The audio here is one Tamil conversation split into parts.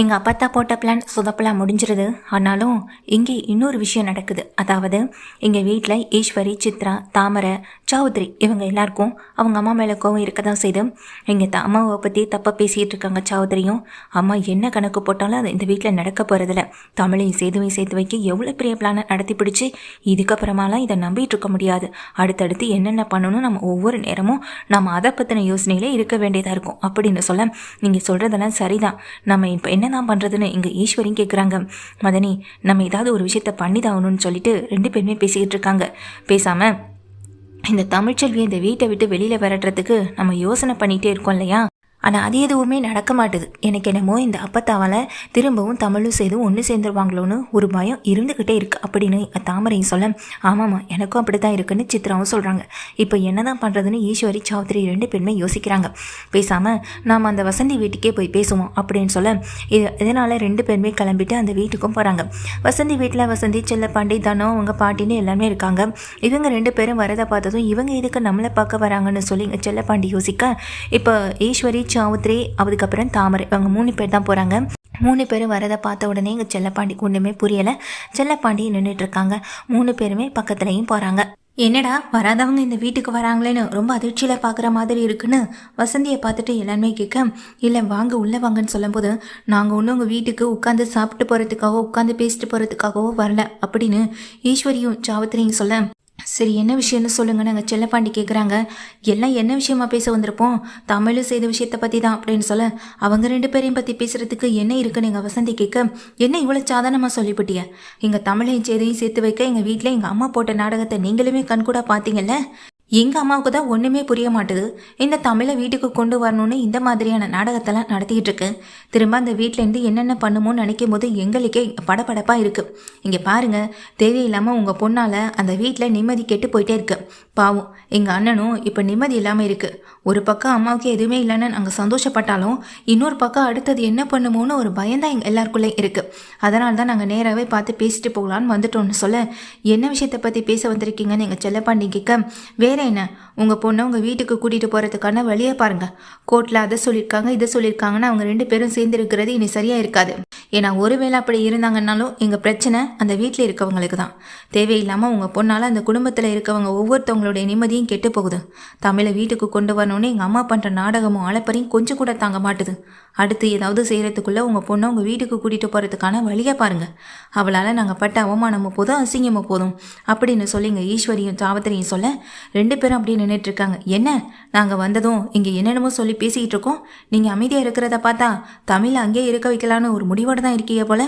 எங்கள் அப்பத்தா போட்ட பிளான் சொதப்பலாக முடிஞ்சிருது. ஆனாலும் இங்கே இன்னொரு விஷயம் நடக்குது. அதாவது எங்கள் வீட்டில் ஈஸ்வரி சித்ரா தாமரை சௌத்ரி இவங்க எல்லாருக்கும் அவங்க அம்மா மேலே கோவம் இருக்க தான் செய்து எங்கள் த அம்மாவை பற்றி தப்பாக பேசிகிட்டு இருக்காங்க சௌத்ரியும் அம்மா என்ன கணக்கு போட்டாலும் அது இந்த வீட்டில் நடக்க போகிறதில்ல தமிழையும் சேதுவையும் சேர்த்து வைக்க எவ்வளோ பெரிய பிளானை நடத்தி பிடிச்சி இதுக்கப்புறமாலாம் இதை நம்பிட்டு இருக்க முடியாது. அடுத்தடுத்து என்னென்ன பண்ணணும் நம்ம ஒவ்வொரு நேரமும் நம்ம அதை பற்றின யோசனையிலே இருக்க வேண்டியதாக இருக்கும். அப்படின்னு சொல்ல நீங்கள் சொல்கிறதெல்லாம் சரிதான். நம்ம இப்போ என்னதான் பண்ணுறதுன்னு இங்கே ஈஸ்வரியும் கேட்குறாங்க மதனி நம்ம ஏதாவது ஒரு விஷயத்த பண்ணி தாகணும்னு சொல்லிட்டு ரெண்டு பேருமே பேசிக்கிட்டு இருக்காங்க. பேசாமல் இந்த தமிழ்ச்செல்வி இந்த வீட்டை விட்டு வெளியில் விரட்டுறதுக்கு நம்ம யோசனை பண்ணிகிட்டே இருக்கோம் இல்லையா? ஆனால் அது எதுவுமே நடக்க மாட்டுது. எனக்கு என்னமோ இந்த அப்பத்தாவால் திரும்பவும் தமிழும் செய்தும் ஒன்று சேர்ந்துருவாங்களோன்னு ஒரு பயம் இருந்துக்கிட்டே இருக்குது அப்படின்னு தாமரையும் சொல்ல ஆமாம்மா எனக்கும் அப்படி தான் இருக்குன்னு சித்ராவும் சொல்கிறாங்க இப்போ என்ன தான் பண்ணுறதுன்னு ஈஸ்வரி சௌத்ரி ரெண்டு பேருமே யோசிக்கிறாங்க. பேசாமல் நாம் அந்த வசந்தி வீட்டுக்கே போய் பேசுவோம் அப்படின்னு சொல்ல இது இதனால் ரெண்டு பேருமே கிளம்பிட்டு அந்த வீட்டுக்கும் போகிறாங்க வசந்தி வீட்டில் வசந்தி செல்லப்பாண்டி தனம் அவங்க பாட்டின்னு எல்லாமே இருக்காங்க. இவங்க ரெண்டு பேரும் வரதை பார்த்ததும் இவங்க இதுக்கு நம்மளை பார்க்க வராங்கன்னு சொல்லி செல்லப்பாண்டி யோசிக்க இப்போ ஈஸ்வரி சாவுத்ரி அதுக்கப்புறம் தாமரை. அவங்க மூணு பேர் தான் போகிறாங்க மூணு பேரும் வரதை பார்த்த உடனே இங்கே செல்லப்பாண்டிக்கு ஒன்றுமே புரியலை. செல்லப்பாண்டி நின்றுட்டு இருக்காங்க. மூணு பேருமே பக்கத்துலேயும் போகிறாங்க என்னடா வராதவங்க இந்த வீட்டுக்கு வராங்களேன்னு ரொம்ப அதிர்ச்சியில் பார்க்குற மாதிரி இருக்குன்னு வசந்தியை பார்த்துட்டு எல்லாருமே கேட்க இல்லை வாங்க உள்ளே வாங்கன்னு சொல்லும்போது நாங்கள் ஒன்றும் உங்கள் வீட்டுக்கு உட்காந்து சாப்பிட்டு போகிறதுக்காகவோ உட்காந்து பேசிட்டு போகிறதுக்காகவோ வரல. அப்படின்னு ஈஸ்வரியும் சாவத்திரியும் சொல்ல சரி என்ன விஷயம்னு சொல்லுங்க நாங்கள் செல்லப்பாண்டி கேட்குறாங்க எல்லாம் என்ன விஷயமா பேச வந்திருப்போம்? தமிழும் செய்த விஷயத்தை பற்றி தான் அப்படின்னு சொல்ல அவங்க ரெண்டு பேரையும் பற்றி பேசுகிறதுக்கு என்ன இருக்குன்னு எங்கள் வசந்தி கேட்க என்ன இவ்வளோ சாதாரணமாக சொல்லிவிட்டிய? எங்கள் தமிழையும் செய்தையும் சேர்த்து வைக்க எங்கள் வீட்டில் எங்கள் அம்மா போட்ட நாடகத்தை நீங்களுமே கண்கூடாக பார்த்தீங்கல்ல? எங்கள் அம்மாவுக்கு தான் ஒன்றுமே புரிய மாட்டுது. இந்த தமிழை வீட்டுக்கு கொண்டு வரணும்னு இந்த மாதிரியான நாடகத்தெல்லாம் நடத்திக்கிட்டு இருக்கு. திரும்ப அந்த வீட்டிலேருந்து என்னென்ன பண்ணுமோன்னு நினைக்கும் போது எங்களுக்கே படபடப்பாக இருக்குது இங்கே பாருங்க தேவையில்லாமல் உங்கள் பொண்ணால் அந்த வீட்டில் நிம்மதி கெட்டு போயிட்டே இருக்கு. பாவம் எங்கள் அண்ணனும் இப்போ நிம்மதி இல்லாமல் இருக்குது ஒரு பக்கம் அம்மாவுக்கு எதுவுமே இல்லைன்னு நாங்கள் சந்தோஷப்பட்டாலும் இன்னொரு பக்கம் அடுத்தது என்ன பண்ணுமோன்னு ஒரு பயந்தான் எங்கள் எல்லாருக்குள்ளே இருக்குது அதனால தான் நாங்கள் நேராகவே பார்த்து பேசிட்டு போகலான்னு வந்துட்டோம்னு சொல்ல என்ன விஷயத்தை பற்றி பேச வந்திருக்கீங்கன்னு எங்கள் செல்லப்பாண்டி கேட்க வேற என்ன? உங்கள் பொண்ணை உங்கள் வீட்டுக்கு கூட்டிகிட்டு போகிறதுக்கான வழியை பாருங்கள் கோர்ட்டில் அதை சொல்லியிருக்காங்க இதை சொல்லியிருக்காங்கன்னா அவங்க ரெண்டு பேரும் சேர்ந்து இருக்கிறது இனி சரியாக இருக்காது. ஏன்னா ஒருவேளை அப்படி இருந்தாங்கன்னாலும் எங்கள் பிரச்சனை அந்த வீட்டில் இருக்கவங்களுக்கு தான். தேவையில்லாமல் உங்கள் பொண்ணால் அந்த குடும்பத்தில் இருக்கவங்க ஒவ்வொருத்தவங்களுடைய நிம்மதியும் கெட்டு போகுது. தமிழை வீட்டுக்கு கொண்டு வரணும் வரணும்னு எங்கள் அம்மா பண்ணுற நாடகமும் அழைப்பறையும் கொஞ்சம் கூட தாங்க மாட்டுது. அடுத்து ஏதாவது செய்கிறதுக்குள்ளே உங்கள் பொண்ணை உங்கள் வீட்டுக்கு கூட்டிகிட்டு போகிறதுக்கான வழியை பாருங்கள் அவளால் நாங்கள் பட்ட அவமானமோ போதும் அசிங்கமோ போதும். அப்படின்னு சொல்லிங்க ஈஸ்வரியும் சாவத்திரியும் சொல்ல ரெண்டு பேரும் அப்படியே நின்றுட்டு இருக்காங்க. என்ன? நாங்கள் வந்ததும் இங்கே என்னென்னமோ சொல்லி பேசிக்கிட்டு இருக்கோம். நீங்கள் அமைதியாக இருக்கிறத பார்த்தா தமிழை அங்கேயே இருக்க வைக்கலான்னு ஒரு முடிவோடு தான் இருக்கீங்க போல.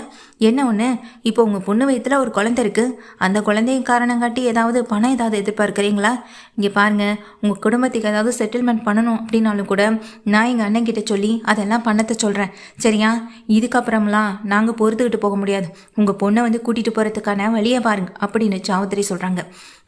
என்ன ஒன்று இப்போ உங்கள் பொண்ணு வயிற்றுல ஒரு குழந்தை இருக்குது அந்த குழந்தையும் காரணம் காட்டி ஏதாவது பணம் ஏதாவது எதிர்பார்க்குறீங்களா? இங்கே பாருங்கள் உங்கள் குடும்பத்துக்கு ஏதாவது செட்டில்மெண்ட் பண்ணணும் அப்படின்னாலும் கூட நான் எங்கள் அண்ணன் கிட்ட சொல்லி அதெல்லாம் பண்ணத்தை சொல்கிறேன் சரியா? இதுக்கப்புறம்லாம் நாங்கள் பொறுத்துக்கிட்டு போக முடியாது. உங்கள் பொண்ணை வந்து கூட்டிகிட்டு போகிறதுக்கான வழியை பாருங்க அப்படின்னு சாவுத்திரி சொல்கிறாங்க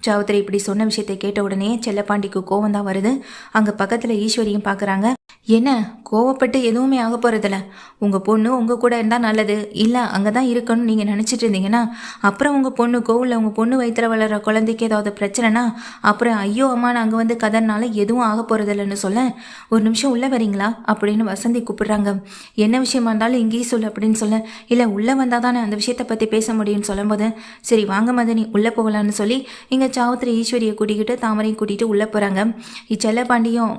சாவுத்திரி இப்படி சொன்ன விஷயத்தை கேட்ட உடனே செல்லப்பாண்டிக்கு கோவம் தான் வருது. அங்கே பக்கத்தில் ஈஸ்வரியும் பார்க்குறாங்க என்ன கோவப்பட்டு எதுவுமே ஆக போகிறதில்ல உங்கள் பொண்ணு உங்கள் கூட இருந்தால் நல்லது. இல்லை அங்கே தான் இருக்கணும்னு நீங்கள் நினச்சிட்டு இருந்தீங்கன்னா அப்புறம் உங்கள் பொண்ணு கோவிலில் உங்கள் பொண்ணு வயிற்றுல வளர்கிற குழந்தைக்கு ஏதாவது பிரச்சனைனா அப்புறம் ஐயோ அம்மா நாங்கள் வந்து கதறனால எதுவும் ஆக போகிறதில்லன்னு சொல்ல ஒரு நிமிஷம் உள்ளே வரீங்களா? அப்படின்னு வசந்தி கூப்பிடுறாங்க. என்ன விஷயமா இருந்தாலும் இங்கேயே சொல்லு அப்படின்னு சொல்ல இல்லை உள்ளே வந்தால் தானே அந்த விஷயத்தை பற்றி பேச முடியும்னு சொல்லும்போது சரி வாங்க மதனி உள்ளே போகலான்னு சொல்லி இங்கே சாவுத்திரி ஈஸ்வரியை கூட்டிக்கிட்டு தாமரையும் கூட்டிகிட்டு உள்ளே போகிறாங்க இச்செல்லப்பாண்டியும்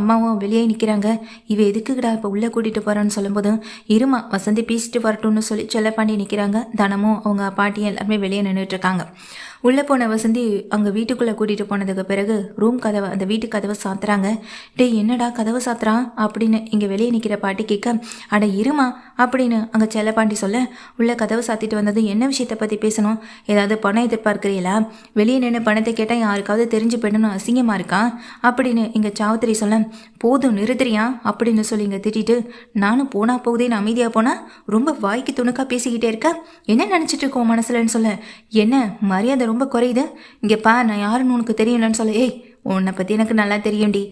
அம்மாவும் வெளியே நிற்கிறாங்க இவ எதுக்குடா இப்போ உள்ளே கூட்டிகிட்டு போகிறான்னு சொல்லும்போது இருமா வசந்தி பேசிட்டு வரட்டும்னு சொல்லி செல்லப்பாண்டி நிற்கிறாங்க தனமும் அவங்க பாட்டியும் எல்லாருமே வெளியே நின்றுட்டு இருக்காங்க. உள்ளே போன வசந்தி அங்கே வீட்டுக்குள்ளே கூட்டிகிட்டு போனதுக்கு பிறகு ரூம் கதவை அந்த வீட்டு கதவை சாத்துறாங்க. டேய் என்னடா கதவை சாத்துறான்? அப்படின்னு இங்கே வெளியே நிற்கிற பாட்டி கேட்க அட இருமா அப்படின்னு அங்கே செல்லப்பாண்டி சொல்ல உள்ளே கதவை சாத்திட்டு வந்தது என்ன விஷயத்தை பற்றி பேசணும்? ஏதாவது பணம் எதிர்பார்க்குறீங்களா? வெளியே நின்று பணத்தை கேட்டால் யாருக்காவது தெரிஞ்சு போயிடணும் அசிங்கமாக இருக்கா? அப்படின்னு இங்கே சாவுத்திரி சொல்ல போதும் நிறுத்துறியா? அப்படின்னு சொல்லி இங்கே திட்டிட்டு நானும் போனா போகுதேன்னு அமைதியாக போனால் ரொம்ப வாய்க்கு துணுக்காக பேசிக்கிட்டே இருக்க என்ன நினச்சிட்டு இருக்கோம் மனசுலன்னு சொல்ல என்ன மரியாதை ரொம்ப குறையுது. இங்கே பா நான் யாருன்னு உனக்கு தெரியலன்னு சொல்ல. ஏய் உன்னை பற்றி எனக்கு நல்லா தெரியும்டி.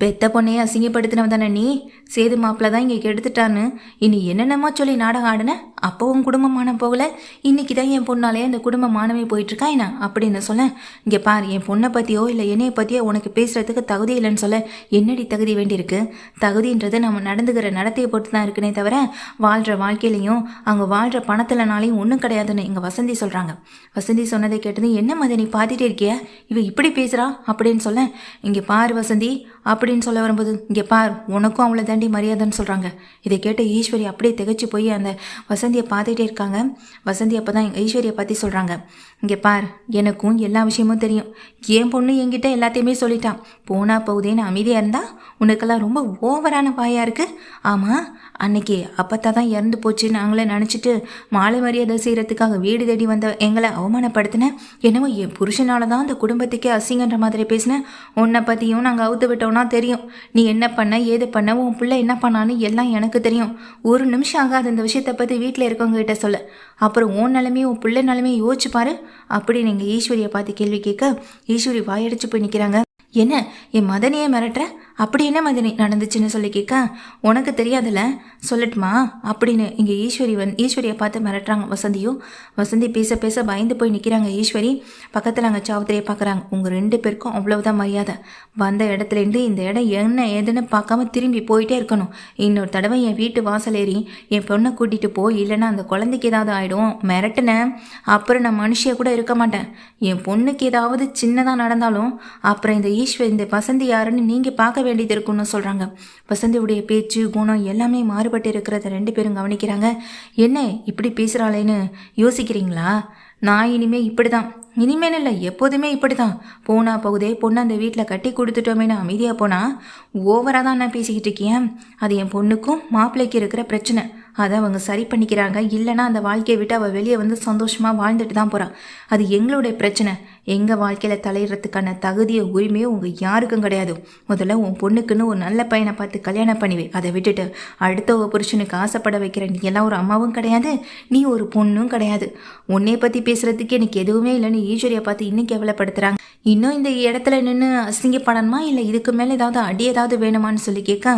பெத்த பொண்ணையே அசிங்கப்படுத்தினவ தானே நீ. சேது மாப்பிள்ள தான் இங்கே கெடுத்துட்டான்னு. இனி என்னென்னமோ சொல்லி நாடகம் ஆடுன? அப்போவும் குடும்பமான போகல? இன்னைக்கு தான் என் பொண்ணாலே அந்த குடும்ப போயிட்டுருக்கா போயிட்டு இருக்கா என்ன? அப்படின்னு சொல்ல. இங்கே பார் என் பொண்ணை பற்றியோ இல்லை என்னைய பற்றியோ உனக்கு பேசுறதுக்கு தகுதி இல்லைன்னு சொல்ல. என்னடி தகுதி வேண்டியிருக்கு? தகுதின்றது நம்ம நடந்துக்கிற நடத்தையை பொறுத்து தான் இருக்குனே தவிர வாழ்கிற வாழ்க்கையிலையும் அவங்க வாழ்கிற பணத்திலனாலையும் ஒன்றும் கிடையாதுன்னு இங்கே வசந்தி சொல்கிறாங்க வசந்தி சொன்னதை கேட்டது என்ன மாதிரி நீ பார்த்துட்டே இருக்கியா? இவ இப்படி பேசுகிறா அப்படின்னு சொல்ல. இங்கே பார் வசந்தி அப்படின்னு சொல்ல வரும்போது இங்கே பார் உனக்கும் அவளை தாண்டி மரியாதைன்னு சொல்கிறாங்க இதை கேட்ட ஈஸ்வரி அப்படியே திகச்சு போய் அந்த வசந்தி வசந்தியை பார்த்துட்டே இருக்காங்க. வசந்தி அப்போ தான் ஈஸ்வரியை பற்றி சொல்கிறாங்க இங்கே பார் எனக்கும் எல்லா விஷயமும் தெரியும். என் பொண்ணு என்கிட்ட எல்லாத்தையுமே சொல்லிட்டான். போனா போகுதேன்னு அமைதியாக இருந்தால் உனக்கெல்லாம் ரொம்ப ஓவரான பாயாக இருக்குது ஆமாம் அன்னைக்கு அப்பத்தா தான் இறந்து போச்சு நாங்களே நினச்சிட்டு மாலை மரியாதை செய்கிறதுக்காக வீடு தேடி வந்த எங்களை அவமானப்படுத்தினேன் என்னவோ என் புருஷனால தான் அந்த குடும்பத்துக்கே அசிங்கன்ற மாதிரி பேசினேன் உன்னை பற்றியும் நாங்கள் அவுத்து விட்டோம்னா தெரியும். நீ என்ன பண்ண ஏது பண்ண உன் பிள்ளை என்ன பண்ணான்னு எல்லாம் எனக்கு தெரியும். ஒரு நிமிஷம் ஆகாது இந்த விஷயத்தை பற்றி வீட்டில் இருக்கவங்க கிட்ட சொல்ல. அப்புறம் உன் நிலமையும் உன் பிள்ளை நிலமையும் யோசிச்சு பாரு. அப்படி நீங்கள் ஈஸ்வரியை பார்த்து கேள்வி கேட்க ஈஸ்வரி வாயடிச்சு போய் நிற்கிறாங்க என்ன என் மதனையே மிரட்டுற? அப்படி என்ன மதினி நடந்துச்சுன்னு சொல்லி கேட்க உனக்கு தெரியாதுல்ல? சொல்லட்டுமா? அப்படின்னு இங்கே ஈஸ்வரி வந் ஈஸ்வரியை பார்த்து மிரட்டுறாங்க வசந்தியும் வசந்தி பேச பேச பயந்து போய் நிற்கிறாங்க ஈஸ்வரி. பக்கத்தில் அங்கே சாவத்திரியை பார்க்குறாங்க உங்கள் ரெண்டு பேருக்கும் அவ்வளவுதான் மரியாதை. வந்த இடத்துலேருந்து இந்த இடம் என்ன ஏதுன்னு பார்க்காம திரும்பி போயிட்டே இருக்கணும். இன்னொரு தடவை என் வீட்டு வாசல் ஏறி என் பொண்ணை கூட்டிகிட்டு போய் இல்லைன்னா அந்த குழந்தைக்கு ஏதாவது ஆகிடும் மிரட்டினேன் அப்புறம் நான் மனுஷியாக கூட இருக்க மாட்டேன். என் பொண்ணுக்கு ஏதாவது சின்னதாக நடந்தாலும் அப்புறம் இந்த ஈஸ்வர் இந்த வசந்தி யாருன்னு நீங்கள் பார்க்க வேண்டியது இருக்கும்னு சொல்கிறாங்க வசந்தியுடைய பேச்சு குணம் எல்லாமே மாறுபட்டு இருக்கிறத ரெண்டு பேரும் கவனிக்கிறாங்க. என்ன இப்படி பேசுகிறாளேன்னு யோசிக்கிறீங்களா? நான் இனிமே இப்படி தான் இனிமேல் இல்லை எப்போதுமே இப்படி தான் போனா போகுதே பொண்ணு அந்த வீட்டில் கட்டி கொடுத்துட்டோமேனு அமைதியாக போனால் ஓவராக தான் நான் பேசிக்கிட்டு இருக்கேன். அது என் பொண்ணுக்கும் மாப்பிள்ளைக்கு இருக்கிற பிரச்சனை. அதை அவங்க சரி பண்ணிக்கிறாங்க. இல்லைன்னா அந்த வாழ்க்கையை விட்டு அவள் வெளியே வந்து சந்தோஷமாக வாழ்ந்துட்டு தான் போகிறான் அது எங்களுடைய பிரச்சனை. எங்கள் வாழ்க்கையில் தலையிடுறதுக்கான தகுதியை உரிமையோ உங்கள் யாருக்கும் கிடையாது. முதல்ல உன் பொண்ணுக்குன்னு ஒரு நல்ல பையனை பார்த்து கல்யாணம் பண்ணிவே அதை விட்டுட்டு அடுத்த ஒரு புருஷனுக்கு ஆசைப்பட வைக்கிற நீ எல்லாம் ஒரு அம்மாவும் கிடையாது. நீ ஒரு பொண்ணும் கிடையாது. உன்னைய பற்றி பேசுகிறதுக்கு எனக்கு எதுவுமே இல்லைன்னு ஈஸ்வரியை பார்த்து இன்னும் கேவலப்படுத்துகிறாங்க இன்னும் இந்த இடத்துல நின்று அசிங்கப்படணுமா இல்லை இதுக்கு மேலே ஏதாவது அடி ஏதாவது வேணுமான்னு சொல்லி கேட்க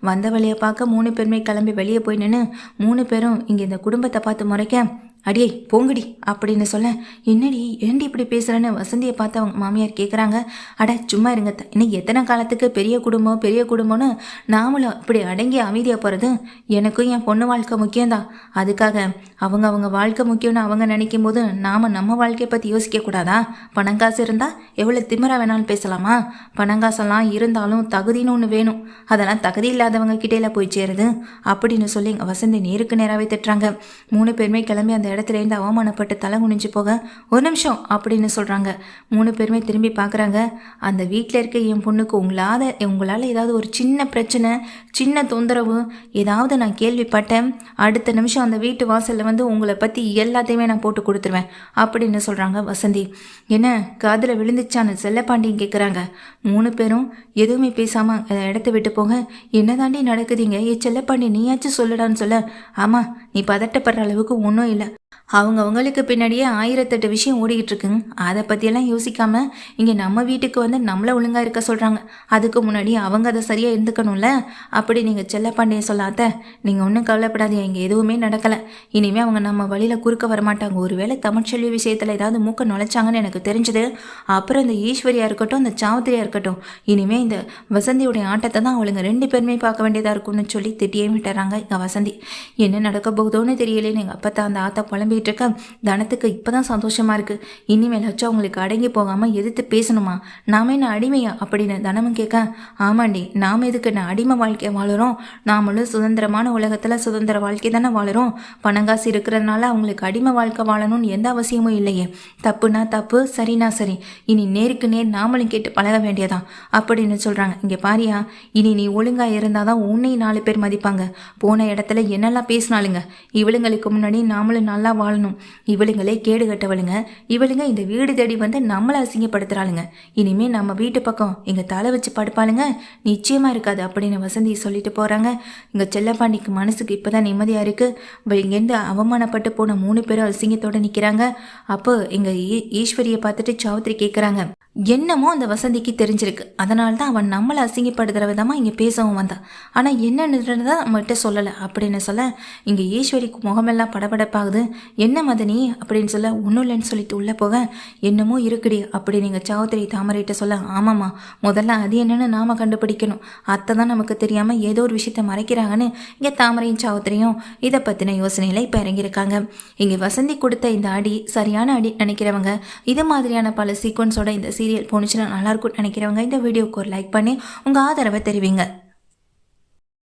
வந்த வழியை பார்க்க மூணு பேருமே கிளம்பி வெளியே போய் நின்று மூணு பேரும் இங்கே இந்த குடும்பத்தை பார்த்து முறைக்க அடியே போங்கடி அப்படின்னு சொல்ல என்னடி ஏண்டி இப்படி பேசுகிறேன்னு வசந்தியை பார்த்து அவங்க மாமியார் கேட்குறாங்க அட சும்மா இருங்க இன்னும் எத்தனை காலத்துக்கு பெரிய குடும்பம் பெரிய குடும்பம்னு நாமளும் இப்படி அடங்கி அமைதியாக போகிறது எனக்கும் என் பொண்ணு வாழ்க்கை முக்கியம்தான் அதுக்காக அவங்க அவங்க வாழ்க்கை முக்கியம்னு அவங்க நினைக்கும் போது நாம் நம்ம வாழ்க்கையை பற்றி யோசிக்கக்கூடாதா பணம் காசு இருந்தால் எவ்வளோ திமிரா வேணாலும் பேசலாமா? பணம் காசெல்லாம் இருந்தாலும் தகுதின்னு ஒன்று வேணும். அதெல்லாம் தகுதி இல்லாதவங்க கிட்டேல போய் சேருது. அப்படின்னு சொல்லி எங்கள் வசந்தி நேருக்கு நேராகவே திட்டுறாங்க. மூணு பேருமே கிளம்பி அந்த இடத்துலேருந்து அவமானப்பட்டு தலை குனிஞ்சு போக ஒரு நிமிஷம் அப்படின்னு சொல்கிறாங்க மூணு பேருமே திரும்பி பார்க்குறாங்க அந்த வீட்டில் இருக்க என் பொண்ணுக்கு உங்களால் உங்களால் ஏதாவது ஒரு சின்ன பிரச்சனை சின்ன தொந்தரவு ஏதாவது நான் கேள்விப்பட்டேன். அடுத்த நிமிஷம் அந்த வீட்டு வாசலில் வந்து உங்களை பற்றி எல்லாத்தையுமே நான் போட்டு கொடுத்துருவேன் அப்படின்னு சொல்கிறாங்க வசந்தி. என்ன காதில் விழுந்துச்சான்னு செல்லப்பாண்டியும் கேட்குறாங்க மூணு பேரும் எதுவுமே பேசாமல் இடத்த விட்டு போக என்னதாண்டி நடக்குதுங்க? ஏ செல்லப்பாண்டி நீயாச்சும் சொல்லுடான்னு சொல்ல. ஆமாம் நீ பதட்டப்படுற அளவுக்கு ஒன்றும் இல்லை. அவங்கவுங்களுக்கு பின்னாடியே ஆயிரத்தெட்டு விஷயம் ஓடிக்கிட்டு இருக்குங்க அதை பற்றியெல்லாம் யோசிக்காமல் இங்கே நம்ம வீட்டுக்கு வந்து நம்மளை ஒழுங்காக இருக்க சொல்கிறாங்க அதுக்கு முன்னாடி அவங்க அதை சரியாக இருந்துக்கணும்ல? அப்படி நீங்கள் செல்லப்பாண்டிய சொல்லாத. நீங்கள் ஒன்றும் கவலைப்படாதீங்க. இங்கே எதுவுமே நடக்கலை. இனிமேல் அவங்க நம்ம வழியில் குறுக்க வரமாட்டாங்க. ஒருவேளை தமிழ்ச்செல்வி விஷயத்தில் ஏதாவது மூக்க நுழைச்சாங்கன்னு எனக்கு தெரிஞ்சது. அப்புறம் இந்த ஈஸ்வரியாக இருக்கட்டும் இந்த சாவத்திரியா இருக்கட்டும் இனிமே இந்த வசந்தியுடைய ஆட்டத்தை தான் அவளுங்க ரெண்டு பேருமே பார்க்க வேண்டியதாக இருக்கும்னு சொல்லி திட்டியே விட்டுறாங்க இங்கே வசந்தி. என்ன நடக்க போகுதோன்னு தெரியலேன்னு எங்கள் தான் அந்த ஆத்தா புலம்பிட்டு இருக்க. தனத்துக்கு இப்போதான் சந்தோஷமா இருக்கு. இனிமேல் அவங்களுக்கு அடங்கி போகாம எதிர்த்து பேசணுமா? நாம என்ன அடிமையா? அப்படின்னு தனமும் கேட்க ஆமாண்டி நாம எதுக்கு நான் அடிமை வாழ்க்கை வாழுறோம்? நாமளும் சுதந்திரமான உலகத்துல சுதந்திர வாழ்க்கை தானே வாழுறோம். பணங்காசு இருக்கிறதுனால அவங்களுக்கு அடிமை வாழ்க்கை வாழணும்னு எந்த அவசியமும் இல்லையே. தப்புனா தப்பு சரினா சரி. இனி நேருக்கு நேர் நாமளும் கேட்டு பழக வேண்டியதான் அப்படின்னு சொல்றாங்க. இங்க பாரியா இனி நீ ஒழுங்கா இருந்தாதான் உன்னை நாலு பேர் மதிப்பாங்க. போன இடத்துல என்னெல்லாம் பேசினாலுங்க இவளுங்களுக்கு முன்னாடி நாமளும் நல்லா வாழணும். இவளுங்களே கேடு கட்டவளுங்க. இவளுங்க இந்த வீடு தேடி வந்து நம்மளை அசிங்கப்படுத்துறாளுங்க. இனிமே நம்ம வீட்டு பக்கம் எங்க தலை வச்சு படுப்பாளுங்க. நிச்சயமா இருக்காது அப்படின்னு வசந்தி சொல்லிட்டு போறாங்க. இங்க செல்லப்பாண்டிக்கு மனசுக்கு இப்பதான் நிம்மதியா இருக்கு. இவ இங்கேருந்து அவமானப்பட்டு போன மூணு பேரும் அசிங்கத்தோட நிக்கிறாங்க. அப்போ எங்க ஈ- ஈஸ்வரியை பார்த்துட்டு சௌத்ரி கேக்குறாங்க. என்னமோ அந்த வசந்திக்கு தெரிஞ்சிருக்கு. அதனால தான் அவன் நம்மளை அசிங்கப்படுத்துகிற விதமாக இங்கே பேசவும் வந்தான் ஆனால் என்னன்னு தான் நம்மகிட்ட சொல்லலை. அப்படின்னு சொல்ல இங்கே ஈஸ்வரிக்கு முகமெல்லாம் படபடப்பாகுது. என்ன மதனி? அப்படின்னு சொல்ல ஒன்றும் இல்லைன்னு சொல்லிட்டு உள்ளே போக. என்னமோ இருக்குடி அப்படி நீங்கள் சாவுத்திரி தாமரைகிட்ட சொல்ல ஆமாம்மா முதல்ல அது என்னென்னு நாம் கண்டுபிடிக்கணும். அத்தை தான் நமக்கு தெரியாமல் ஏதோ ஒரு விஷயத்த மறைக்கிறாங்கன்னு இங்கே தாமரையும் சாவுத்திரியும் இதை பற்றின யோசனையில் இப்போ இறங்கியிருக்காங்க. இங்கே வசந்தி கொடுத்த இந்த அடி சரியான அடி நினைக்கிறவங்க இது மாதிரியான பல சீக்வன்ஸோட இந்த சீரியல் போணுச்சுன்னா நல்லாயிருக்கும்னு நினைக்கிறவங்க இந்த வீடியோவுக்கு ஒரு லைக் பண்ணி உங்கள் ஆதரவை தெரிவிங்க.